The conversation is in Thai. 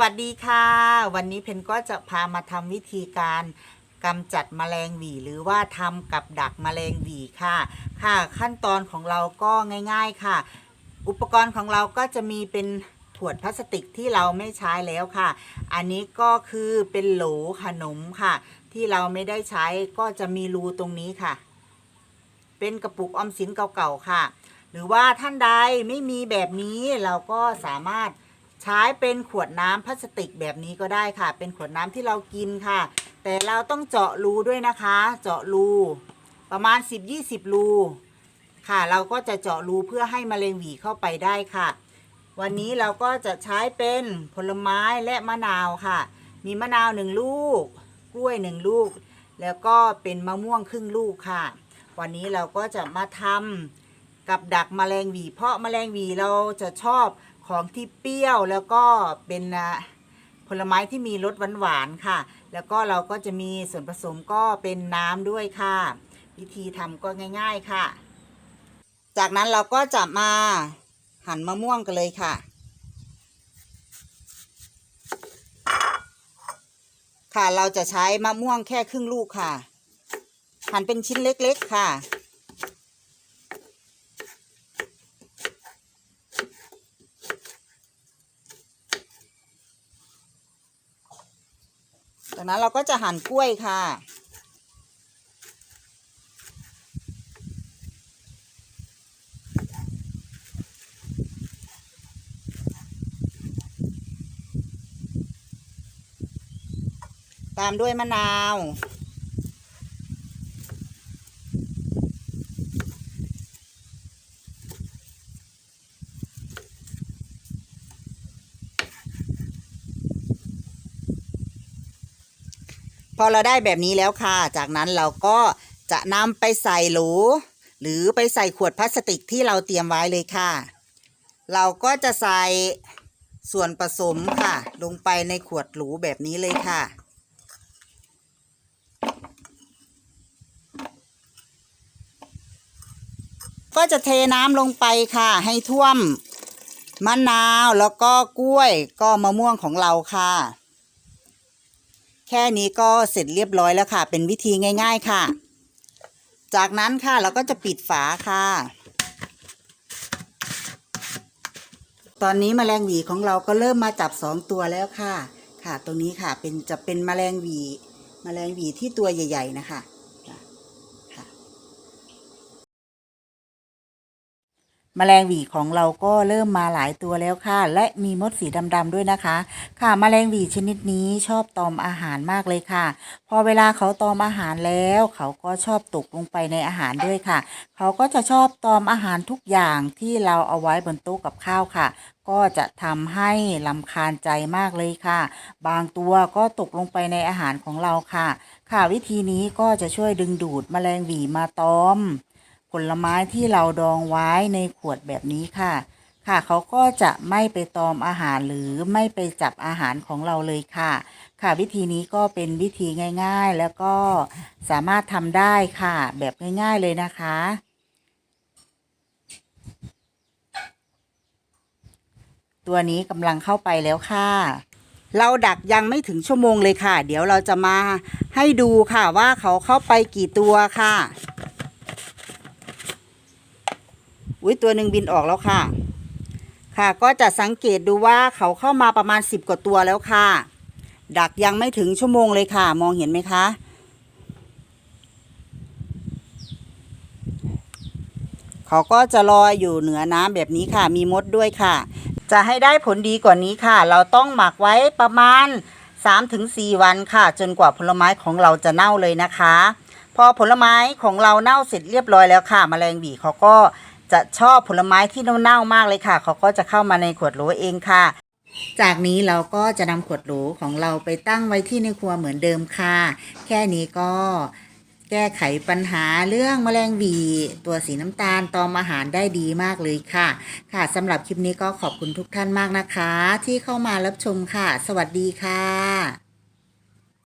วัสดีค่ะ วันนี้เพนก็จะพามาทำวิธีการกำจัดแมลงหวีหรือว่าทำกับดักแมลงหวีค่ะ ค่ะขั้นตอนของเราก็ง่าย ๆค่ะ อุปกรณ์ของเราก็จะมีเป็นขวดพลาสติกที่เราไม่ใช้แล้วค่ะ อันนี้ก็คือเป็นโหลขนมค่ะ ที่เราไม่ได้ใช้ก็จะมีรูตรงนี้ค่ะ เป็นกระปุกออมสินเก่าๆค่ะ หรือว่าท่านใดไม่มีแบบนี้เราก็สามารถ ใช้เป็นขวดน้ำพลาสติกแบบนี้ก็ได้ค่ะ เป็นขวดน้ำที่เรากินค่ะ แต่เราต้องเจาะรูด้วยนะคะ เจาะรูประมาณ 10-20 รูค่ะ เราก็จะเจาะรูเพื่อให้มะเร็งหวีเข้าไปได้ค่ะ วันนี้เราก็จะใช้เป็นผลไม้และมะนาวค่ะ มีมะนาวหนึ่งลูก กล้วยหนึ่งลูก แล้วก็เป็นมะม่วงครึ่งลูกค่ะ วันนี้เราก็จะมาทำกับดักแมลงหวี เพราะแมลงหวีเราจะชอบ ของที่เปรี้ยวแล้วก็เป็นผลไม้ที่มีรสหวานๆค่ะ แล้วก็เราก็จะมีส่วนผสมก็เป็นน้ำด้วยค่ะ วิธีทำก็ง่าย ๆค่ะ จากนั้นเราก็จะมาหั่นมะม่วงกันเลยค่ะ ค่ะเราจะใช้มะม่วงแค่ครึ่งลูกค่ะ หั่นเป็นชิ้นเล็กๆค่ะ จากนั้นเราก็จะหั่นกล้วยค่ะ ตามด้วยมะนาว พอเราได้แบบนี้แล้วค่ะ จากนั้นเราก็จะนำไปใส่หลูหรือไปใส่ขวดพลาสติกที่เราเตรียมไว้เลยค่ะ เราก็จะใส่ส่วนผสมค่ะ ลงไปในขวดหลแบบนี้เลยค่ะ ก็จะเทน้ำลงไปค่ะ ให้ท่วมมะนาวแล้วก็กล้วยก็มะม่วงของเราค่ะ แค่นี้ก็เสร็จเรียบร้อยแล้วค่ะ เป็นวิธีง่าย ๆค่ะ จากนั้นค่ะเราก็จะปิดฝาค่ะ ตอนนี้แมลงหวีของเราก็เริ่มมาจับสองตัวแล้วค่ะ ค่ะ ตรงนี้ค่ะเป็นจะเป็นแมลงหวีแมลงหวีที่ตัวใหญ่ ๆ นะคะ แมลงหวีของเราก็เริ่มมาหลายตัวแล้วค่ะ และมีมดสีดำๆด้วยนะคะ ค่ะแมลงหวีชนิดนี้ชอบตอมอาหารมากเลยค่ะ พอเวลาเขาตอมอาหารแล้ว เขาก็ชอบตกลงไปในอาหารด้วยค่ะ เขาก็จะชอบตอมอาหารทุกอย่างที่เราเอาไว้บนโต๊ะกับข้าวค่ะ ก็จะทำให้ลำคาญใจมากเลยค่ะ บางตัวก็ตกลงไปในอาหารของเราค่ะ ค่ะวิธีนี้ก็จะช่วยดึงดูดแมลงหวีมาตอม ผลไม้ที่เราดองไว้ในขวดแบบนี้ค่ะ ค่ะเขาก็จะไม่ไปตอมอาหารหรือไม่ไปจับอาหารของเราเลยค่ะ ค่ะวิธีนี้ก็เป็นวิธีง่ายๆ แล้วก็สามารถทำได้ค่ะ แบบง่ายๆเลยนะคะ ตัวนี้กำลังเข้าไปแล้วค่ะเราดักยังไม่ถึงชั่วโมงเลยค่ะ เดี๋ยวเราจะมาให้ดูค่ะว่าเขาเข้าไปกี่ตัวค่ะ อุ้ยตัวหนึ่งบินออกแล้วค่ะ ค่ะก็จะสังเกตดูว่าเขาเข้ามาประมาณสิบกว่าตัวแล้วค่ะ ดักยังไม่ถึงชั่วโมงเลยค่ะ มองเห็นไหมคะเขาก็จะลอยอยู่เหนือน้ำแบบนี้ค่ะ มีมดด้วยค่ะ จะให้ได้ผลดีกว่านี้ค่ะ เราต้องหมักไว้ประมาณ 3-4 วันค่ะ จนกว่าผลไม้ของเราจะเน่าเลยนะคะ พอผลไม้ของเราเน่าเสร็จเรียบร้อยแล้วค่ะแมลงหวีเขาก็ จะชอบผลไม้ที่เน่าๆมากเลยค่ะ เขาก็จะเข้ามาในขวดโหลเองค่ะ จากนี้เราก็จะนำขวดโหลของเราไปตั้งไว้ที่ในครัวเหมือนเดิมค่ะ แค่นี้ก็แก้ไขปัญหาเรื่องแมลงวีตัวสีน้ำตาลตอมอาหารได้ดีมากเลยค่ะ ค่ะสำหรับคลิปนี้ก็ขอบคุณทุกท่านมากนะคะ ที่เข้ามารับชมค่ะ สวัสดีค่ะ